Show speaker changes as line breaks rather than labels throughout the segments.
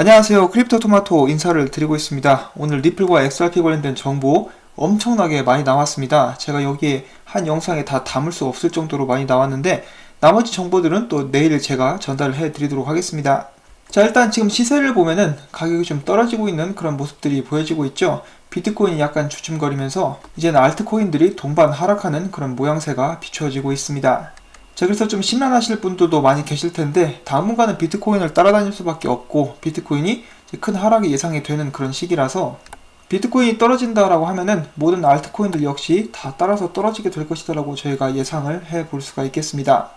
안녕하세요. 크립토 토마토 인사를 드리고 있습니다. 오늘 리플과 XRP 관련된 정보 엄청나게 많이 나왔습니다. 제가 여기에 한 영상에 다 담을 수 없을 정도로 많이 나왔는데 나머지 정보들은 또 내일 제가 전달해 드리도록 하겠습니다. 자, 일단 지금 시세를 보면은 가격이 좀 떨어지고 있는 그런 모습들이 보여지고 있죠. 비트코인이 약간 주춤거리면서 이제는 알트코인들이 동반 하락하는 그런 모양새가 비추어지고 있습니다. 자, 그래서 좀 심란하실 분들도 많이 계실 텐데, 당분간은 비트코인을 따라다닐 수밖에 없고, 비트코인이 큰 하락이 예상이 되는 그런 시기라서, 비트코인이 떨어진다라고 하면은 모든 알트코인들 역시 다 따라서 떨어지게 될 것이다라고 저희가 예상을 해 볼 수가 있겠습니다.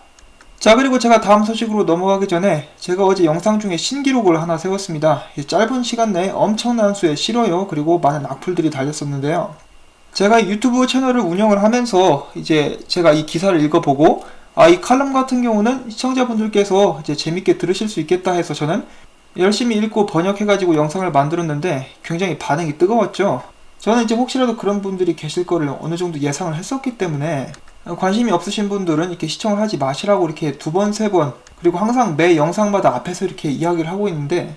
자, 그리고 제가 다음 소식으로 넘어가기 전에 제가 어제 영상 중에 신기록을 하나 세웠습니다. 짧은 시간 내에 엄청난 수의 싫어요, 그리고 많은 악플들이 달렸었는데요. 제가 유튜브 채널을 운영을 하면서 이제 제가 이 기사를 읽어보고 아, 이 칼럼 같은 경우는 시청자분들께서 이제 재밌게 들으실 수 있겠다 해서 저는 열심히 읽고 번역해가지고 영상을 만들었는데 굉장히 반응이 뜨거웠죠. 저는 이제 혹시라도 그런 분들이 계실 거를 어느 정도 예상을 했었기 때문에 관심이 없으신 분들은 이렇게 시청을 하지 마시라고 이렇게 두 번, 세 번, 그리고 항상 매 영상마다 앞에서 이렇게 이야기를 하고 있는데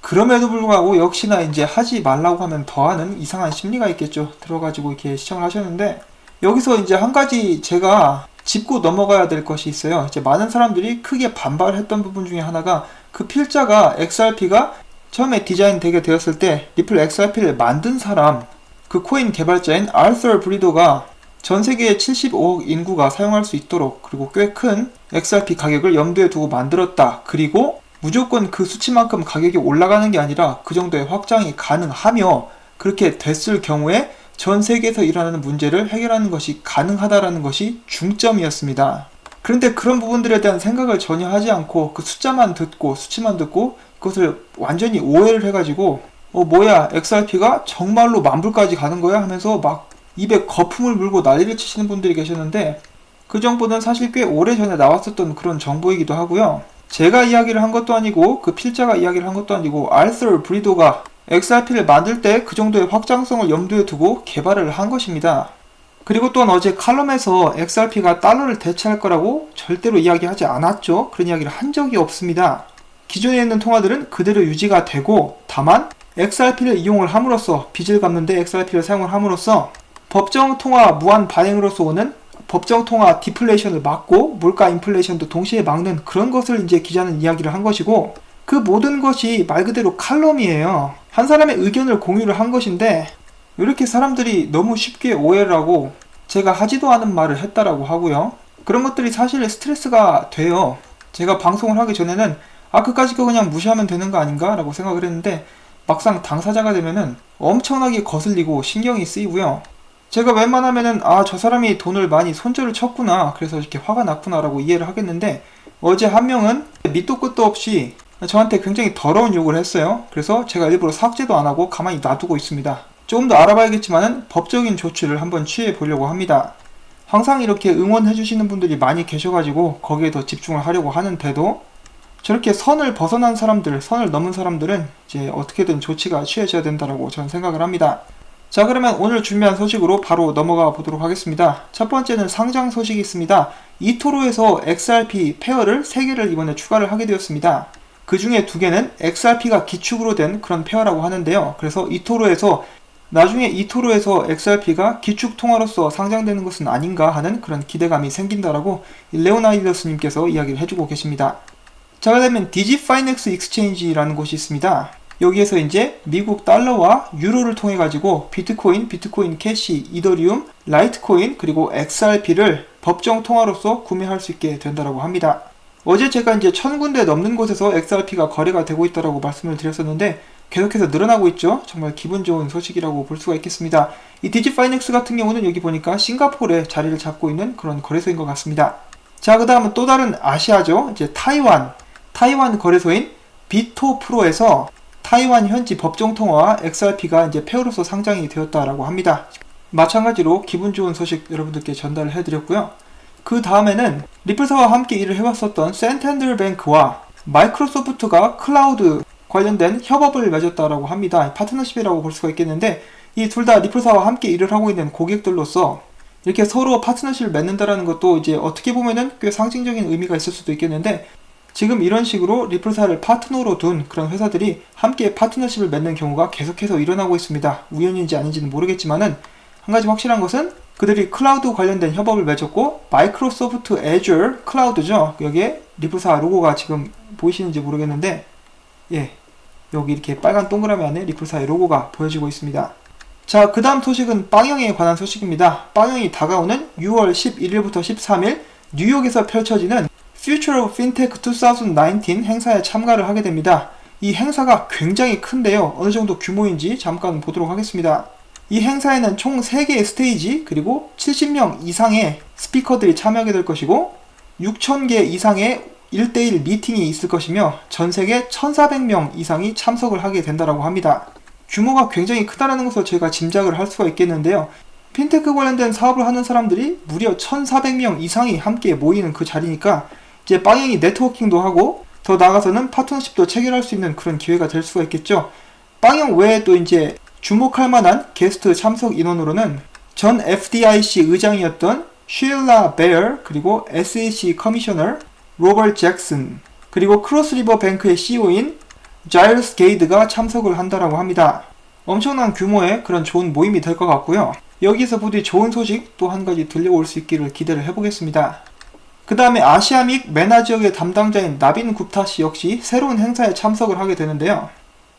그럼에도 불구하고 역시나 이제 하지 말라고 하면 더하는 이상한 심리가 있겠죠. 들어가지고 이렇게 시청을 하셨는데 여기서 이제 한 가지 제가 짚고 넘어가야 될 것이 있어요. 이제 많은 사람들이 크게 반발했던 부분 중에 하나가 그 필자가 XRP가 처음에 디자인 되게 되었을 때 리플 XRP를 만든 사람 그 코인 개발자인 알서 브리도가 전 세계의 75억 인구가 사용할 수 있도록 그리고 꽤 큰 XRP 가격을 염두에 두고 만들었다. 그리고 무조건 그 수치만큼 가격이 올라가는 게 아니라 그 정도의 확장이 가능하며 그렇게 됐을 경우에 전 세계에서 일어나는 문제를 해결하는 것이 가능하다라는 것이 중점이었습니다. 그런데 그런 부분들에 대한 생각을 전혀 하지 않고 그 숫자만 듣고 수치만 듣고 그것을 완전히 오해를 해가지고 어 뭐야 XRP가 정말로 만불까지 가는 거야 하면서 막 입에 거품을 물고 난리를 치시는 분들이 계셨는데 그 정보는 사실 꽤 오래전에 나왔었던 그런 정보이기도 하고요. 제가 이야기를 한 것도 아니고 그 필자가 이야기를 한 것도 아니고 알서 브리도가 XRP를 만들 때 그 정도의 확장성을 염두에 두고 개발을 한 것입니다. 그리고 또한 어제 칼럼에서 XRP가 달러를 대체할 거라고 절대로 이야기하지 않았죠. 그런 이야기를 한 적이 없습니다. 기존에 있는 통화들은 그대로 유지가 되고 다만 XRP를 이용을 함으로써 빚을 갚는데 XRP를 사용을 함으로써 법정 통화 무한 발행으로서 오는 법정 통화 디플레이션을 막고 물가 인플레이션도 동시에 막는 그런 것을 이제 기자는 이야기를 한 것이고 그 모든 것이 말 그대로 칼럼이에요. 한 사람의 의견을 공유를 한 것인데 이렇게 사람들이 너무 쉽게 오해를 하고 제가 하지도 않은 말을 했다라고 하고요. 그런 것들이 사실 스트레스가 돼요. 제가 방송을 하기 전에는 아 그까짓 거 그냥 무시하면 되는 거 아닌가 라고 생각을 했는데 막상 당사자가 되면은 엄청나게 거슬리고 신경이 쓰이고요. 제가 웬만하면은 아 저 사람이 돈을 많이 손절을 쳤구나 그래서 이렇게 화가 났구나라고 이해를 하겠는데 어제 한 명은 밑도 끝도 없이 저한테 굉장히 더러운 욕을 했어요. 그래서 제가 일부러 삭제도 안 하고 가만히 놔두고 있습니다. 조금 더 알아봐야겠지만은 법적인 조치를 한번 취해 보려고 합니다. 항상 이렇게 응원해 주시는 분들이 많이 계셔가지고 거기에 더 집중을 하려고 하는데도 저렇게 선을 벗어난 사람들, 선을 넘은 사람들은 이제 어떻게든 조치가 취해져야 된다라고 저는 생각을 합니다. 자 그러면 오늘 준비한 소식으로 바로 넘어가 보도록 하겠습니다. 첫 번째는 상장 소식이 있습니다. 이토로에서 XRP 페어를 3개를 이번에 추가를 하게 되었습니다. 그 중에 두 개는 XRP가 기축으로 된 그런 페어라고 하는데요. 그래서 이토로에서 나중에 이토로에서 XRP가 기축 통화로서 상장되는 것은 아닌가 하는 그런 기대감이 생긴다라고 레오나이더스님께서 이야기를 해주고 계십니다. 자, 그 다음에 디지파이넥스 익스체인지라는 곳이 있습니다. 여기에서 이제 미국 달러와 유로를 통해 가지고 비트코인, 비트코인 캐시, 이더리움, 라이트코인 그리고 XRP를 법정 통화로서 구매할 수 있게 된다라고 합니다. 어제 제가 이제 천 군데 넘는 곳에서 XRP가 거래가 되고 있다라고 말씀을 드렸었는데 계속해서 늘어나고 있죠. 정말 기분 좋은 소식이라고 볼 수가 있겠습니다. 이 디지파이넥스 같은 경우는 여기 보니까 싱가포르에 자리를 잡고 있는 그런 거래소인 것 같습니다. 자, 그 다음은 또 다른 아시아죠. 이제 타이완, 타이완 거래소인 비토 프로에서 타이완 현지 법정 통화와 XRP가 이제 페어로서 상장이 되었다라고 합니다. 마찬가지로 기분 좋은 소식 여러분들께 전달을 해드렸고요. 그 다음에는 리플사와 함께 일을 해왔었던 센텐들 뱅크와 마이크로소프트가 클라우드 관련된 협업을 맺었다라고 합니다. 파트너십이라고 볼 수가 있겠는데 이 둘 다 리플사와 함께 일을 하고 있는 고객들로서 이렇게 서로 파트너십을 맺는다라는 것도 이제 어떻게 보면은 꽤 상징적인 의미가 있을 수도 있겠는데 지금 이런 식으로 리플사를 파트너로 둔 그런 회사들이 함께 파트너십을 맺는 경우가 계속해서 일어나고 있습니다. 우연인지 아닌지는 모르겠지만은 한 가지 확실한 것은 그들이 클라우드 관련된 협업을 맺었고 마이크로소프트 애줄 클라우드죠. 여기에 리플사 로고가 지금 보이시는지 모르겠는데 예 여기 이렇게 빨간 동그라미 안에 리플사의 로고가 보여지고 있습니다. 자, 그 다음 소식은 빵영에 관한 소식입니다. 빵영이 다가오는 6월 11일부터 13일 뉴욕에서 펼쳐지는 Future of Fintech 2019 행사에 참가를 하게 됩니다. 이 행사가 굉장히 큰데요. 어느 정도 규모인지 잠깐 보도록 하겠습니다. 이 행사에는 총 3개의 스테이지 그리고 70명 이상의 스피커들이 참여하게 될 것이고 6,000개 이상의 1대1 미팅이 있을 것이며 전 세계 1,400명 이상이 참석을 하게 된다고 합니다. 규모가 굉장히 크다라는 것을 저희가 짐작을 할 수가 있겠는데요. 핀테크 관련된 사업을 하는 사람들이 무려 1,400명 이상이 함께 모이는 그 자리니까 이제 빵행이 네트워킹도 하고 더 나아가서는 파트너십도 체결할 수 있는 그런 기회가 될 수가 있겠죠. 빵형 외에 또 이제 주목할 만한 게스트 참석 인원으로는 전 FDIC 의장이었던 쉴라 베어 그리고 SEC 커미셔너 로버트 잭슨 그리고 크로스리버 뱅크의 CEO인 자일스 게이드가 참석을 한다라고 합니다. 엄청난 규모의 그런 좋은 모임이 될 것 같고요. 여기서 부디 좋은 소식 또 한 가지 들려올 수 있기를 기대를 해보겠습니다. 그 다음에 아시아 믹 메나 지역의 담당자인 나빈 굽타 씨 역시 새로운 행사에 참석을 하게 되는데요.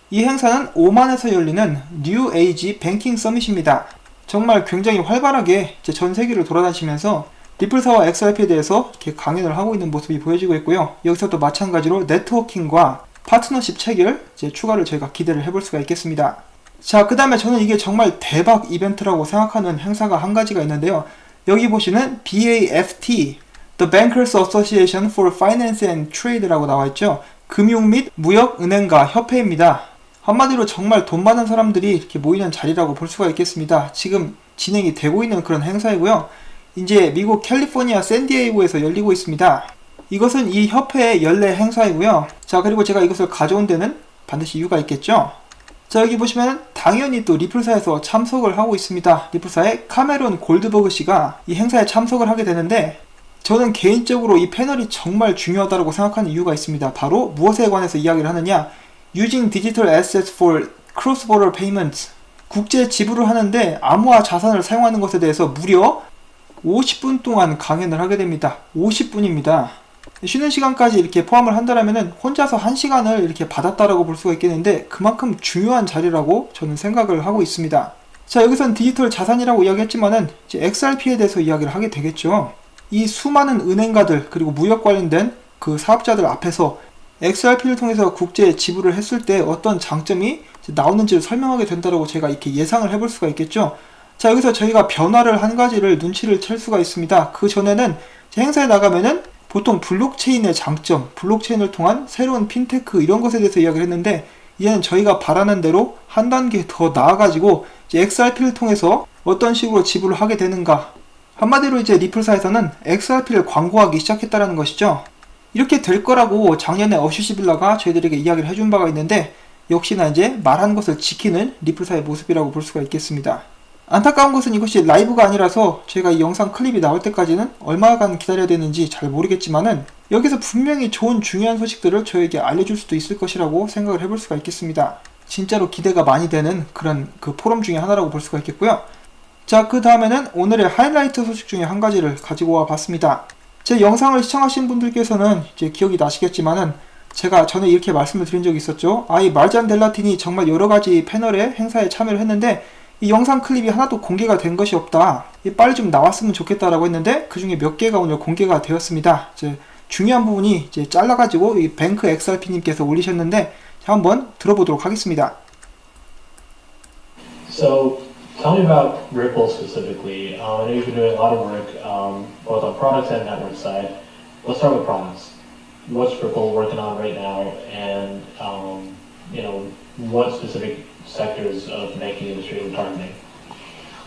이 행사는 오만에서 열리는 뉴 에이지 뱅킹 서밋입니다. 정말 굉장히 활발하게 전 세계를 돌아다니면서 리플사와 XRP에 대해서 이렇게 강연을 하고 있는 모습이 보여지고 있고요. 여기서도 마찬가지로 네트워킹과 파트너십 체결 이제 추가를 저희가 기대를 해볼 수가 있겠습니다. 자, 그 다음에 저는 이게 정말 대박 이벤트라고 생각하는 행사가 한 가지가 있는데요. 여기 보시는 BAFT, The Bankers Association for Finance and Trade라고 나와 있죠. 금융 및 무역 은행가 협회입니다. 한마디로 정말 돈 많은 사람들이 이렇게 모이는 자리라고 볼 수가 있겠습니다. 지금 진행이 되고 있는 그런 행사이고요. 이제 미국 캘리포니아 샌디에이고에서 열리고 있습니다. 이것은 이 협회의 연례 행사이고요. 자, 그리고 제가 이것을 가져온 데는 반드시 이유가 있겠죠. 자, 여기 보시면 당연히 또 리플사에서 참석을 하고 있습니다. 리플사의 카메론 골드버그 씨가 이 행사에 참석을 하게 되는데 저는 개인적으로 이 패널이 정말 중요하다고 생각하는 이유가 있습니다. 바로 무엇에 관해서 이야기를 하느냐? Using Digital Assets for Cross-Border Payments. 국제 지불을 하는데 암호화 자산을 사용하는 것에 대해서 무려 50분 동안 강연을 하게 됩니다. 50분입니다. 쉬는 시간까지 이렇게 포함을 한다면 혼자서 1시간을 이렇게 받았다라고 볼 수가 있겠는데 그만큼 중요한 자리라고 저는 생각을 하고 있습니다. 자, 여기선 디지털 자산이라고 이야기했지만은 XRP에 대해서 이야기를 하게 되겠죠. 이 수많은 은행가들 그리고 무역 관련된 그 사업자들 앞에서 XRP를 통해서 국제 지불을 했을 때 어떤 장점이 나오는지를 설명하게 된다고 제가 이렇게 예상을 해볼 수가 있겠죠. 자, 여기서 저희가 변화를 한 가지를 눈치를 챌 수가 있습니다. 그 전에는 행사에 나가면은 보통 블록체인의 장점, 블록체인을 통한 새로운 핀테크 이런 것에 대해서 이야기를 했는데 이제는 저희가 바라는 대로 한 단계 더 나아가지고 XRP를 통해서 어떤 식으로 지불을 하게 되는가 한마디로 이제 리플사에서는 XRP를 광고하기 시작했다는 것이죠. 이렇게 될 거라고 작년에 어슈시빌라가 저희들에게 이야기를 해준 바가 있는데 역시나 이제 말한 것을 지키는 리플사의 모습이라고 볼 수가 있겠습니다. 안타까운 것은 이것이 라이브가 아니라서 제가 이 영상 클립이 나올 때까지는 얼마간 기다려야 되는지 잘 모르겠지만은 여기서 분명히 좋은 중요한 소식들을 저에게 알려줄 수도 있을 것이라고 생각을 해볼 수가 있겠습니다. 진짜로 기대가 많이 되는 그런 그 포럼 중에 하나라고 볼 수가 있겠고요. 자, 그 다음에는 오늘의 하이라이트 소식 중에 한 가지를 가지고 와 봤습니다. 제 영상을 시청하신 분들께서는 이제 기억이 나시겠지만은 제가 전에 이렇게 말씀을 드린 적이 있었죠. 아이 말잔 델라틴이 정말 여러 가지 패널에 행사에 참여를 했는데 이 영상 클립이 하나도 공개가 된 것이 없다. 빨리 좀 나왔으면 좋겠다라고 했는데 그 중에 몇 개가 오늘 공개가 되었습니다. 이제 중요한 부분이 이제 잘라가지고 이 뱅크 XRP님께서 올리셨는데 한번 들어보도록 하겠습니다.
So tell me about Ripple specifically. Um, I know you've been doing a lot of work um, both on products and network side. Let's start with products. What's Ripple working on right now, and um, you know what specific sectors of the banking industry are targeting?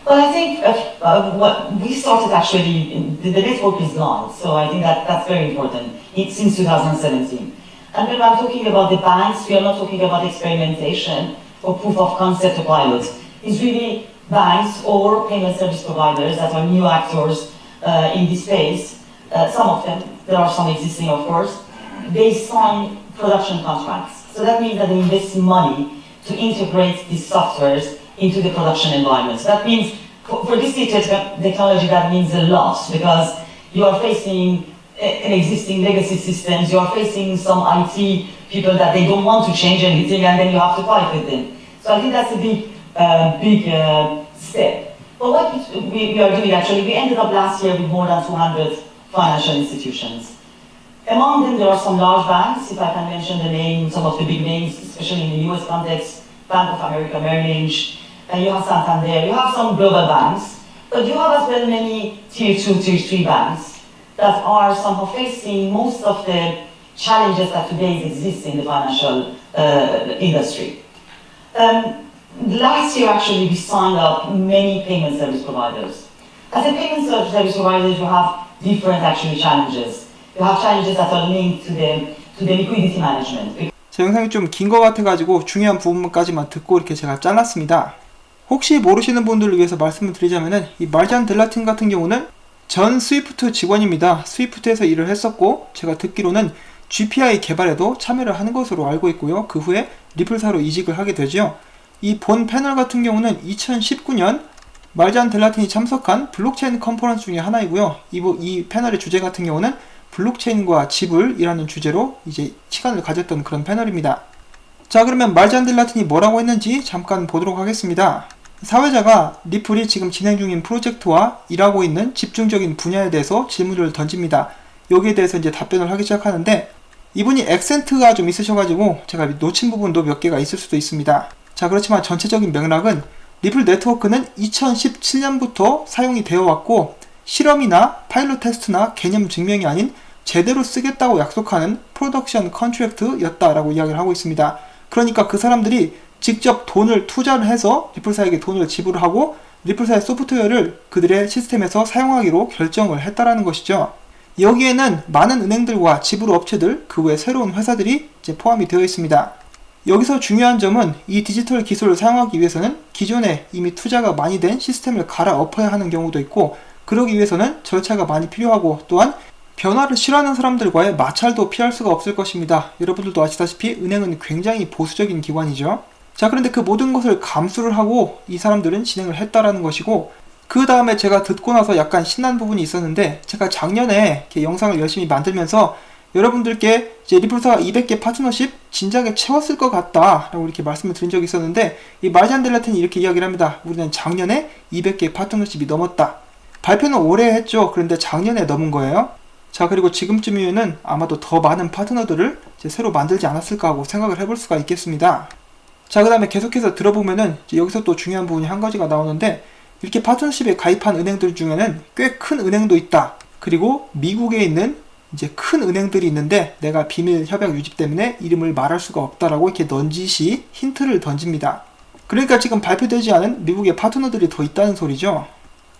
Well, I think uh, uh, what we started actually, in, the, the network is gone, so I think that that's very important. It's since 2017. And when I'm talking about the banks, we are not talking about experimentation or proof of concept or pilots. It's really banks or payment service providers that are new actors uh, in this space. Uh, some of them, there are some existing, of course, they sign production contracts. So that means that they invest money to integrate these softwares into the production environment. So that means for, for this technology that means a lot because you are facing an existing legacy systems, you are facing some IT people that they don't want to change anything and then you have to fight with them. So I think that's a big, uh, big uh, step. But what we, we are doing actually, we ended up last year with more than 200 financial institutions. Among them, there are some large banks, if I can mention the name, some of the big names, especially in the US context, Bank of America, Merrill Lynch, and you have Santander, you have some global banks, but you have as well many tier two, tier three banks that are somehow facing most of the challenges that today exist in the financial uh, industry. Um, last year, actually, we signed up many payment service providers. As a payment ser- service provider, you have different actually challenges. You have challenges that are linked to the to the liquidity management.
제 영상이 좀 긴 것 같아가지고 중요한 부분까지만 듣고 이렇게 제가 잘랐습니다. 혹시 모르시는 분들을 위해서 말씀을 드리자면은 이 말잔 델라틴 같은 경우는 전 스위프트 직원입니다. 스위프트에서 일을 했었고 제가 듣기로는 GPI 개발에도 참여를 하는 것으로 알고 있고요. 그 후에 리플사로 이직을 하게 되죠. 이 본 패널 같은 경우는 2019년 말잔 델라틴이 참석한 블록체인 컨퍼런스 중에 하나이고요. 이, 부- 이 패널의 주제 같은 경우는 블록체인과 지불이라는 주제로 이제 시간을 가졌던 그런 패널입니다. 자, 그러면 말잔 델라틴이 뭐라고 했는지 잠깐 보도록 하겠습니다. 사회자가 리플이 지금 진행 중인 프로젝트와 일하고 있는 집중적인 분야에 대해서 질문을 던집니다. 여기에 대해서 이제 답변을 하기 시작하는데 이분이 액센트가 좀 있으셔가지고 제가 놓친 부분도 몇 개가 있을 수도 있습니다. 자, 그렇지만 전체적인 맥락은 리플 네트워크는 2017년부터 사용이 되어 왔고 실험이나 파일럿 테스트나 개념 증명이 아닌 제대로 쓰겠다고 약속하는 프로덕션 컨트랙트였다라고 이야기를 하고 있습니다. 그러니까 그 사람들이 직접 돈을 투자를 해서 리플사에게 돈을 지불하고 리플사의 소프트웨어를 그들의 시스템에서 사용하기로 결정을 했다라는 것이죠. 여기에는 많은 은행들과 지불 업체들, 그 외 새로운 회사들이 포함이 되어 있습니다. 여기서 중요한 점은 이 디지털 기술을 사용하기 위해서는 기존에 이미 투자가 많이 된 시스템을 갈아엎어야 하는 경우도 있고 그러기 위해서는 절차가 많이 필요하고 또한 변화를 싫어하는 사람들과의 마찰도 피할 수가 없을 것입니다. 여러분들도 아시다시피 은행은 굉장히 보수적인 기관이죠. 자, 그런데 그 모든 것을 감수를 하고 이 사람들은 진행을 했다라는 것이고 그 다음에 제가 듣고 나서 약간 신난 부분이 있었는데 제가 작년에 영상을 열심히 만들면서 여러분들께 이제 리플사가 200개 파트너십 진작에 채웠을 것 같다라고 이렇게 말씀을 드린 적이 있었는데 이 말잔 델라틴이 이렇게 이야기를 합니다. 우리는 작년에 200개 파트너십이 넘었다. 발표는 올해 했죠. 그런데 작년에 넘은 거예요. 자 그리고 지금쯤이면은 아마도 더 많은 파트너들을 새로 만들지 않았을까 하고 생각을 해볼 수가 있겠습니다. 자, 그 다음에 계속해서 들어보면은 여기서 또 중요한 부분이 한 가지가 나오는데 이렇게 파트너십에 가입한 은행들 중에는 꽤 큰 은행도 있다. 그리고 미국에 있는 이제 큰 은행들이 있는데 내가 비밀 협약 유지 때문에 이름을 말할 수가 없다라고 이렇게 넌지시 힌트를 던집니다. 그러니까 지금 발표되지 않은 미국의 파트너들이 더 있다는 소리죠.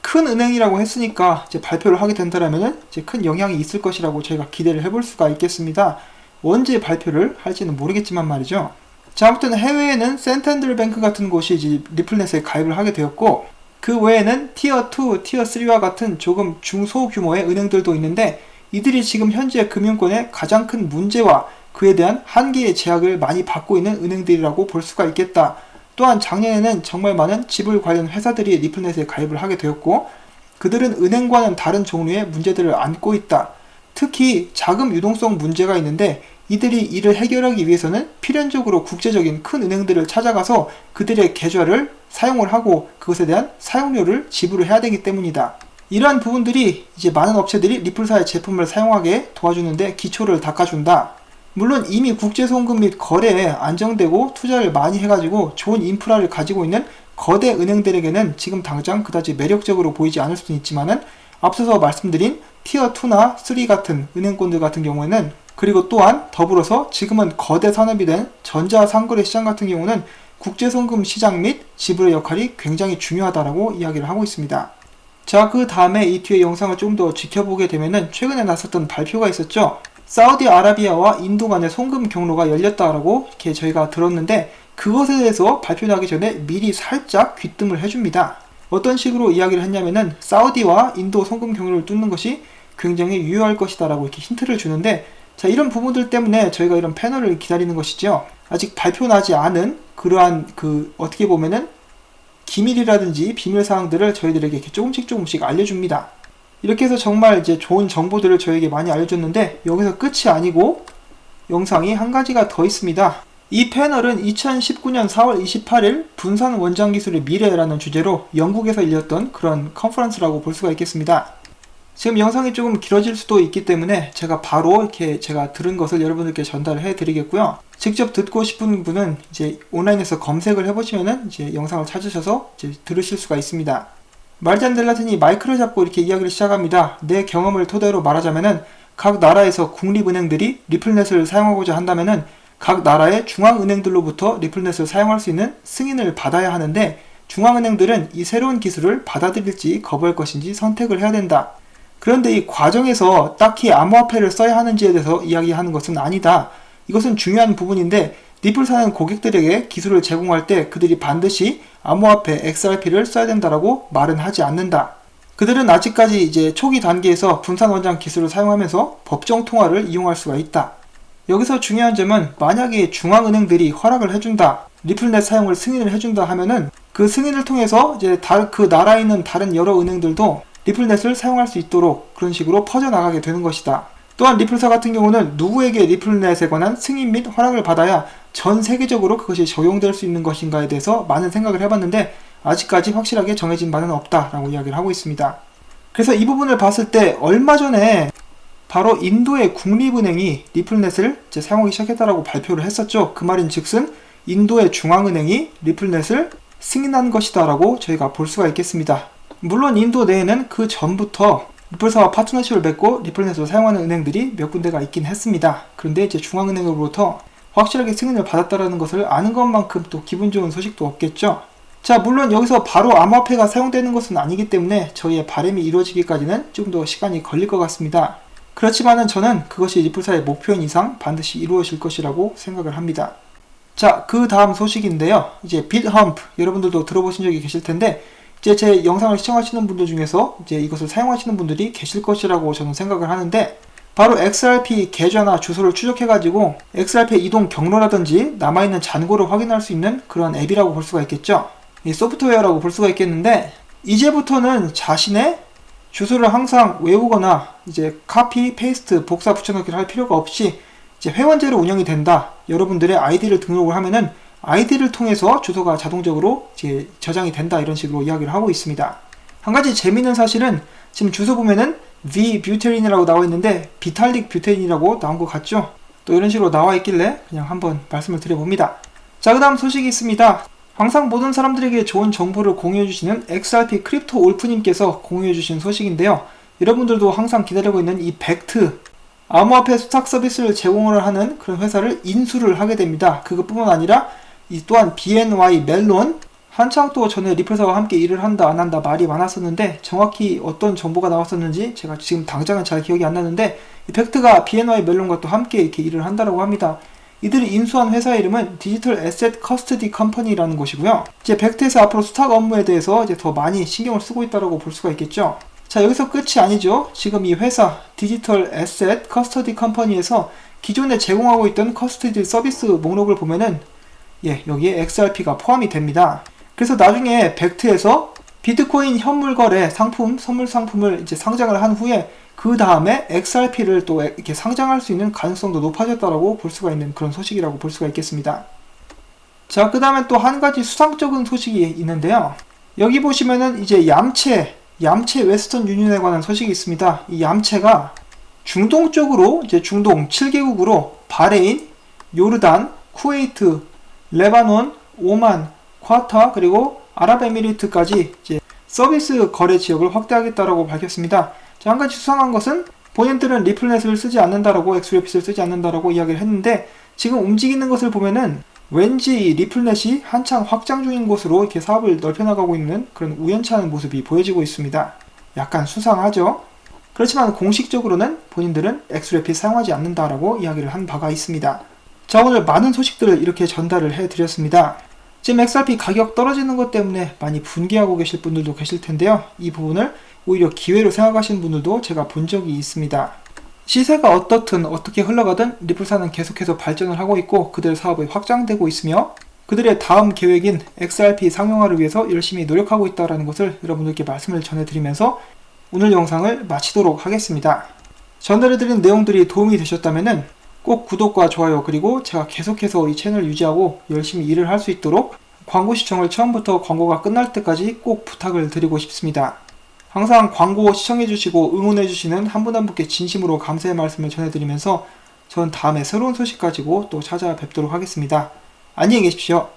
큰 은행이라고 했으니까 이제 발표를 하게 된다라면은 이제 큰 영향이 있을 것이라고 저희가 기대를 해볼 수가 있겠습니다. 언제 발표를 할지는 모르겠지만 말이죠. 자, 아무튼 해외에는 센텐들 뱅크 같은 곳이 이제 리플넷에 가입을 하게 되었고, 그 외에는 티어 2, 티어 3와 같은 조금 중소 규모의 은행들도 있는데, 이들이 지금 현재 금융권의 가장 큰 문제와 그에 대한 한계의 제약을 많이 받고 있는 은행들이라고 볼 수가 있겠다. 또한 작년에는 정말 많은 지불 관련 회사들이 리플넷에 가입을 하게 되었고, 그들은 은행과는 다른 종류의 문제들을 안고 있다. 특히 자금 유동성 문제가 있는데 이들이 이를 해결하기 위해서는 필연적으로 국제적인 큰 은행들을 찾아가서 그들의 계좌를 사용을 하고 그것에 대한 사용료를 지불을 해야 되기 때문이다. 이러한 부분들이 이제 많은 업체들이 리플사의 제품을 사용하게 도와주는데 기초를 닦아준다. 물론 이미 국제 송금 및 거래에 안정되고 투자를 많이 해가지고 좋은 인프라를 가지고 있는 거대 은행들에게는 지금 당장 그다지 매력적으로 보이지 않을 수는 있지만은 앞서서 말씀드린 티어 2나 3 같은 은행권들 같은 경우에는 그리고 또한 더불어서 지금은 거대 산업이 된 전자상거래 시장 같은 경우는 국제송금 시장 및 지불의 역할이 굉장히 중요하다라고 이야기를 하고 있습니다. 자, 그 다음에 이 뒤에 영상을 좀 더 지켜보게 되면은 최근에 나섰던 발표가 있었죠. 사우디아라비아와 인도 간의 송금 경로가 열렸다라고 이렇게 저희가 들었는데 그것에 대해서 발표하기 전에 미리 살짝 귀뜸을 해줍니다. 어떤 식으로 이야기를 했냐면은 사우디와 인도 송금 경로를 뚫는 것이 굉장히 유효할 것이다라고 이렇게 힌트를 주는데 자, 이런 부분들 때문에 저희가 이런 패널을 기다리는 것이죠. 아직 발표 나지 않은 그러한 그 어떻게 보면은 기밀이라든지 비밀 사항들을 저희들에게 이렇게 조금씩 조금씩 알려줍니다. 이렇게 해서 정말 이제 좋은 정보들을 저에게 많이 알려줬는데 여기서 끝이 아니고 영상이 한 가지가 더 있습니다. 이 패널은 2019년 4월 28일 분산 원장 기술의 미래라는 주제로 영국에서 열렸던 그런 컨퍼런스라고 볼 수가 있겠습니다. 지금 영상이 조금 길어질 수도 있기 때문에 제가 바로 이렇게 제가 들은 것을 여러분들께 전달을 해 드리겠고요. 직접 듣고 싶은 분은 이제 온라인에서 검색을 해보시면은 이제 영상을 찾으셔서 이제 들으실 수가 있습니다. 안 될라더니 마이크를 잡고 이렇게 이야기를 시작합니다. 내 경험을 토대로 말하자면은 각 나라에서 국립은행들이 리플넷을 사용하고자 한다면은 각 나라의 중앙은행들로부터 리플넷을 사용할 수 있는 승인을 받아야 하는데 중앙은행들은 이 새로운 기술을 받아들일지 거부할 것인지 선택을 해야 된다. 그런데 이 과정에서 딱히 암호화폐를 써야 하는지에 대해서 이야기하는 것은 아니다. 이것은 중요한 부분인데 리플 사는 고객들에게 기술을 제공할 때 그들이 반드시 암호화폐 XRP를 써야 된다라고 말은 하지 않는다. 그들은 아직까지 이제 초기 단계에서 분산 원장 기술을 사용하면서 법정 통화를 이용할 수가 있다. 여기서 중요한 점은 만약에 중앙은행들이 허락을 해준다, 리플넷 사용을 승인을 해준다 하면은 그 승인을 통해서 이제 다, 그 나라에 있는 다른 여러 은행들도 리플넷을 사용할 수 있도록 그런 식으로 퍼져나가게 되는 것이다. 또한 리플사 같은 경우는 누구에게 리플넷에 관한 승인 및 허락을 받아야 전 세계적으로 그것이 적용될 수 있는 것인가에 대해서 많은 생각을 해봤는데 아직까지 확실하게 정해진 바는 없다라고 이야기를 하고 있습니다. 그래서 이 부분을 봤을 때 얼마 전에 바로 인도의 국립은행이 리플넷을 사용하기 시작했다라고 발표를 했었죠. 그 말인 즉슨 인도의 중앙은행이 리플넷을 승인한 것이다라고 저희가 볼 수가 있겠습니다. 물론 인도 내에는 그 전부터 리플사와 파트너십을 맺고 리플넷을 사용하는 은행들이 몇 군데가 있긴 했습니다. 그런데 이제 중앙은행으로부터 확실하게 승인을 받았다라는 것을 아는 것만큼 또 기분 좋은 소식도 없겠죠. 자, 물론 여기서 바로 암호화폐가 사용되는 것은 아니기 때문에 저희의 바람이 이루어지기까지는 좀 더 시간이 걸릴 것 같습니다. 그렇지만은 저는 그것이 리플사의 목표인 이상 반드시 이루어질 것이라고 생각을 합니다. 자, 그 다음 소식인데요. 이제 빗험프 여러분들도 들어보신 적이 계실 텐데 이제 제 영상을 시청하시는 분들 중에서 이제 이것을 사용하시는 분들이 계실 것이라고 저는 생각을 하는데 바로 XRP 계좌나 주소를 추적해가지고 XRP 이동 경로라든지 남아있는 잔고를 확인할 수 있는 그런 앱이라고 볼 수가 있겠죠. 이 소프트웨어라고 볼 수가 있겠는데 이제부터는 자신의 주소를 항상 외우거나 이제 카피, 페이스트, 복사, 붙여넣기를 할 필요가 없이 이제 회원제로 운영이 된다. 여러분들의 아이디를 등록을 하면은 아이디를 통해서 주소가 자동적으로 이제 저장이 된다 이런 식으로 이야기를 하고 있습니다. 한 가지 재미있는 사실은 지금 주소 보면은 V 뷰테린이라고 나와 있는데 비탈릭 뷰테린이라고 나온 것 같죠? 또 이런 식으로 나와 있길래 그냥 한번 말씀을 드려봅니다. 자, 그 다음 소식이 있습니다. 항상 모든 사람들에게 좋은 정보를 공유해주시는 XRP 크립토 올프님께서 공유해주신 소식인데요. 여러분들도 항상 기다리고 있는 이 벡트 암호화폐 수탁 서비스를 제공을 하는 그런 회사를 인수를 하게 됩니다. 그것뿐만 아니라 이 또한 BNY 멜론 한창 또 전에 리플사와 함께 일을 한다 안 한다 말이 많았었는데 정확히 어떤 정보가 나왔었는지 제가 지금 당장은 잘 기억이 안 나는데 이 팩트가 BNY 멜론과 또 함께 이렇게 일을 한다라고 합니다. 이들이 인수한 회사 이름은 디지털 에셋 커스터디 컴퍼니라는 곳이고요. 이제 팩트에서 앞으로 수탁 업무에 대해서 이제 더 많이 신경을 쓰고 있다라고 볼 수가 있겠죠. 자, 여기서 끝이 아니죠. 지금 이 회사 디지털 에셋 커스터디 컴퍼니에서 기존에 제공하고 있던 커스터디 서비스 목록을 보면은 예, 여기에 XRP가 포함이 됩니다. 그래서 나중에 벡트에서 비트코인 현물 거래 상품, 선물 상품을 이제 상장을 한 후에 그 다음에 XRP를 또 이렇게 상장할 수 있는 가능성도 높아졌다라고 볼 수가 있는 그런 소식이라고 볼 수가 있겠습니다. 자, 그 다음에 또 한 가지 수상적인 소식이 있는데요. 여기 보시면은 이제 얌체, 얌체 웨스턴 유니온에 관한 소식이 있습니다. 이 얌체가 중동 쪽으로 이제 중동 7개국으로 바레인, 요르단, 쿠웨이트, 레바논, 오만, 콰타 그리고 아랍에미리트까지 서비스 거래 지역을 확대하겠다라고 밝혔습니다. 자, 한 가지 수상한 것은 본인들은 리플넷을 쓰지 않는다라고 엑스레핏을 쓰지 않는다라고 이야기를 했는데 지금 움직이는 것을 보면은 왠지 리플넷이 한창 확장 중인 곳으로 이렇게 사업을 넓혀나가고 있는 그런 우연찮은 모습이 보여지고 있습니다. 약간 수상하죠? 그렇지만 공식적으로는 본인들은 엑스레핏 사용하지 않는다라고 이야기를 한 바가 있습니다. 자, 오늘 많은 소식들을 이렇게 전달을 해드렸습니다. 지금 XRP 가격 떨어지는 것 때문에 많이 분개하고 계실 분들도 계실 텐데요. 이 부분을 오히려 기회로 생각하시는 분들도 제가 본 적이 있습니다. 시세가 어떻든 어떻게 흘러가든 리플사는 계속해서 발전을 하고 있고 그들 사업이 확장되고 있으며 그들의 다음 계획인 XRP 상용화를 위해서 열심히 노력하고 있다는 것을 여러분들께 말씀을 전해드리면서 오늘 영상을 마치도록 하겠습니다. 전달해드린 내용들이 도움이 되셨다면 꼭 구독과 좋아요 그리고 제가 계속해서 이 채널 유지하고 열심히 일을 할 수 있도록 광고 시청을 처음부터 광고가 끝날 때까지 꼭 부탁을 드리고 싶습니다. 항상 광고 시청해주시고 응원해주시는 한 분 한 분께 진심으로 감사의 말씀을 전해드리면서 전 다음에 새로운 소식 가지고 또 찾아뵙도록 하겠습니다. 안녕히 계십시오.